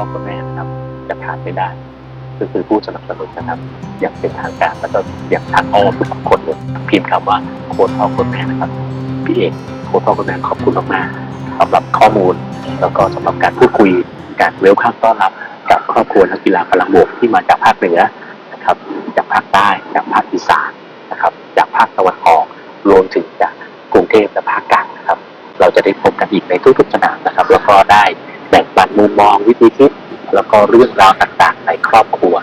พ่อคุณแม่นะครับจะขาดไม่ได้ ก็คือผู้สนับสนุนนะครับ อย่างเป็นทางการแล้วก็อย่างทางอ้อมทุกคนเลยพิมพ์คำว่าโค้ดพ่อคุณแม่นะครับพี่เอกโค้ดพ่อคุณแม่ขอบคุณมากๆสำหรับข้อมูล แล้วก็สำหรับการพูดคุยการเวลข้ามต้อนรับกับครอบครัวนักกีฬาพลังบวกที่มาจากภาคเหนือนะครับ จากภาคใต้จากภาคอีสานนะครับ จากภาคตะวันออกรวมถึงจากกรุงเทพและภาคกลางนะครับ เราจะได้พบกันอีกในทุกๆสนามนะครับ แล้วก็ได้ แบ่งปันมุมมองวิธีคิด แล้วก็เรื่องราวต่างๆ ในครอบครัว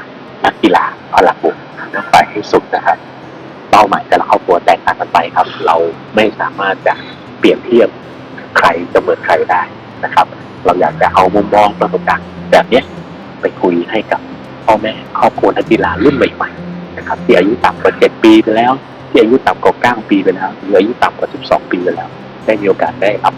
นักกีฬาพลังบวกนักไปให้สุดนะครับ เป้าหมายแต่ละครอบครัวแตกต่างกันไปครับ เราไม่สามารถจะเปรียบเทียบใครจะเหมือนใครได้นะครับ เราอยากจะเอามุมมองประสบการณ์แบบนี้ไปคุยให้กับพ่อแม่ครอบครัวนักกีฬารุ่นใหม่ๆนะครับที่อายุต่ำกว่า 7 ปีไปแล้ว ที่อายุต่ำกว่า 9 ปีไปแล้วหรืออายุต่ำกว่า 12 ปีไปแล้ว ได้มีโอกาสได้รับ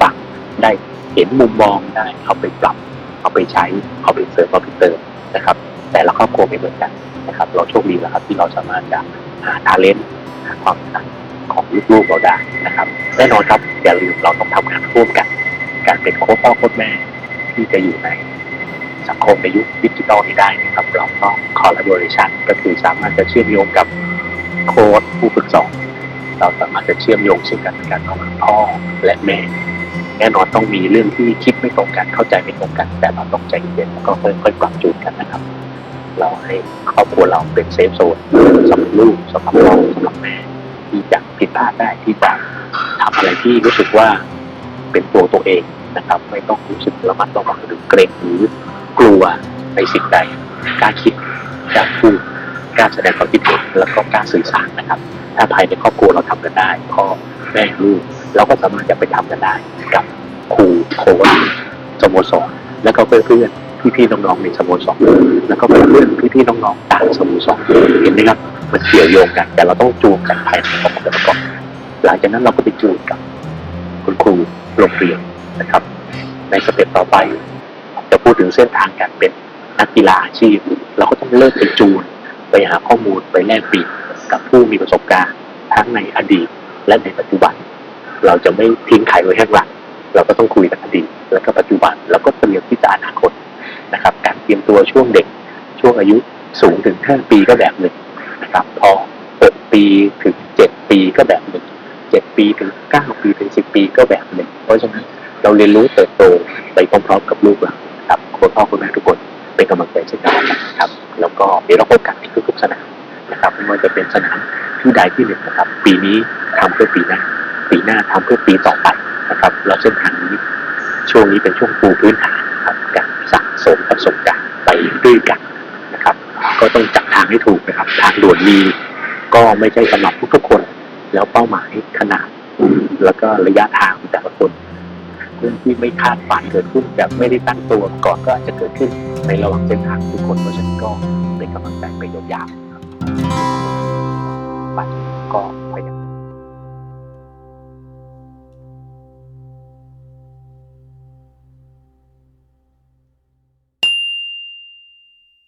ฟังได้ เห็นมุมมองได้เอาไปปรับ เอาไปใช้ เอาไปเสริมเอาไปเติมนะครับ แต่ละครอบครัวไม่เหมือนกันนะครับ เราโชคดีแล้วครับที่เราสามารถจะหาทาเลนต์หาความถนัดของลูกๆเราได้นะครับ แน่นอนครับอย่าลืมเราต้องทำงานร่วมกัน การเป็นโค้ชพ่อโค้ชแม่ที่จะอยู่ในสังคมในยุคดิจิทัลนี้ได้นะครับเราต้อง collaboration ก็คือสามารถจะเชื่อมโยงกับโค้ชผู้ฝึกสอนเราสามารถจะเชื่อมโยงซึ่งกันกันระหว่าพ่อและแม่ แน่นอนต้องมีเรื่องที่คิดไม่ตรงกันเข้าใจไม่ตรงกัน แต่เราต้องใจเย็นแล้วก็ค่อยๆปรับจูนกันนะครับ เราให้ครอบครัวเราเป็นเซฟโซนสำหรับลูกสำหรับพ่อสำหรับแม่ที่จะผิดพลาดได้ที่จะทำอะไรที่รู้สึกว่าเป็นตัวตัวเองนะครับ ไม่ต้องรู้สึกระมัดระวังหรือเกรงหรือกลัวในสิ่งใดกล้าคิดกล้าพูดกล้าแสดงความคิดเห็นแล้วก็กล้าสื่อสารนะครับ ถ้าภายในครอบครัวเราทำกันได้พ่อแม่ลูกเราก็สามารถจะไปทำกันได้ ครูโค้ชสโมสรแล้วก็เพื่อนๆพี่ๆน้องๆในสโมสรแล้วก็เพื่อนๆพี่ๆน้องๆต่างสโมสรเห็นไหมครับมันเกี่ยวโยงกัน แต่เราต้องจูงกันภายในครอบครัวก่อนหลังจากนั้นเราก็ไปจูงกับคุณครูโรงเรียนนะครับ ในสเต็ปต่อไป จะพูดถึงเส้นทางการเป็นนักกีฬาอาชีพ เราก็ต้องเริ่มไปจูน ไปหาข้อมูลไปแลกเปลี่ยนกับผู้มีประสบการณ์ ทั้งในอดีตและในปัจจุบัน เราจะไม่ทิ้งใครไว้ข้างหลัง เราก็ต้องคุยกันอดีตและก็ปัจจุบัน แล้วก็เตรียมที่จะอนาคตนะครับ การเตรียมตัวช่วงเด็กช่วงอายุสูงถึง 5 ปีก็แบบหนึ่งนะครับพอ 6 ปีถึง 7 ปีก็แบบหนึ่ง7ปีถึง 9 ปีถึง 10 ปีก็แบบหนึ่งเพราะฉะนั้นเราเรียนรู้เติบโตไปพร้อมๆกับลูกเราครับคุณพ่อคุณแม่ทุกคนเป็นกำลังใจเช่นกันนะครับ แล้วก็เดี๋ยวเราพบกันในทุกๆสนามนะครับไม่ว่าจะเป็นสนามที่ใดที่หนึ่งนะครับ ปีนี้ทำเพื่อปีหน้า ปีหน้าทำเพื่อปีต่อไป นะครับเราเส้นทางนี้ช่วงนี้เป็นช่วงปูพื้นฐานครับการสะสมประสบการณ์ไปด้วยกันนะครับ ก็ต้องจับทางให้ถูกนะครับ ทางด่วนมีก็ไม่ใช่สำหรับทุกๆคน แล้วเป้าหมายขนาด แล้วก็ระยะทางของแต่ละคนเรื่องที่ไม่คาดฝันเกิดขึ้นแบบไม่ได้ตั้งตัวมาก่อนก็อาจจะเกิดขึ้นในระหว่างเส้นทางทุกคนเพราะฉะนั้นก็เป็นกำลังใจไปยาวๆนะครับไปก็